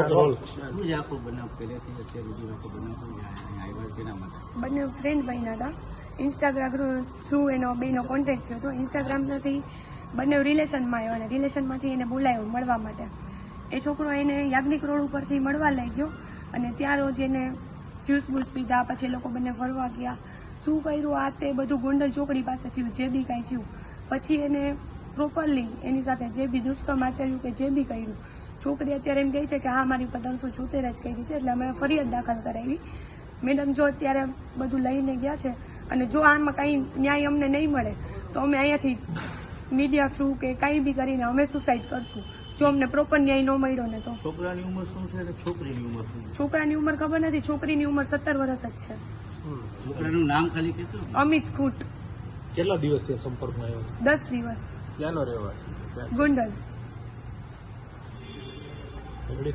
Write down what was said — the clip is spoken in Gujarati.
Okay role. શું છે આખો બનાવ? પહેલેથી અત્યાર સુધી આખો બનાવ શું છે? આવ્યા તેના માટે? બંને ફ્રેન્ડ બન્યા હતા. ઇન્સ્ટાગ્રામ થ્રુ એનો બેનો કોન્ટેક્ટ થયો હતો. ઇન્સ્ટાગ્રામથી બંને રિલેશનમાં આવ્યો અને રિલેશનમાંથી એને બોલાયો મળવા માટે. એ છોકરો એને યાજ્ઞિક રોડ ઉપરથી મળવા લઈ ગયો અને ત્યાં રોજ એને જ્યુસ બૂસ પીધા પછી એ લોકો બંને ફરવા ગયા. શું કર્યું? આ તે બધું ગોંડલ ચોકડી પાસે થયું જે બી કાંઈ થયું. પછી એને પ્રોપરલી એની સાથે જે બી દુષ્કર્મ આચર્યું કે જે બી કર્યું છોકરી અત્યારે એમ કહે છે કે હા મારી ઉપર ત્રણસો છોતેર જ કરી છે એટલે અમે ફરિયાદ દાખલ કરાવી. મેડમ જો અત્યારે બધું લઈને ગયા છે અને જો આમાં કાંઈ ન્યાય અમને નહીં મળે તો અમે અહીંયાથી મીડિયા થ્રુ કે કાંઈ બી કરીને અમે સુસાઇડ કરશું. જો અમને પ્રોપર ન્યાય ન મળ્યો ને તો. છોકરાની ઉંમર શું છે છોકરીની ઉંમર શું છોકરાની ઉંમર ખબર નથી છોકરીની ઉંમર સત્તર વર્ષ જ છે. છોકરાનું નામ ખાલી કહેશો અમિત ખૂટ. કેટલા દિવસ સંપર્કમાં આવ્યો? દસ દિવસ. ક્યાંનો રહેવાસી ગોંડલ. Ready?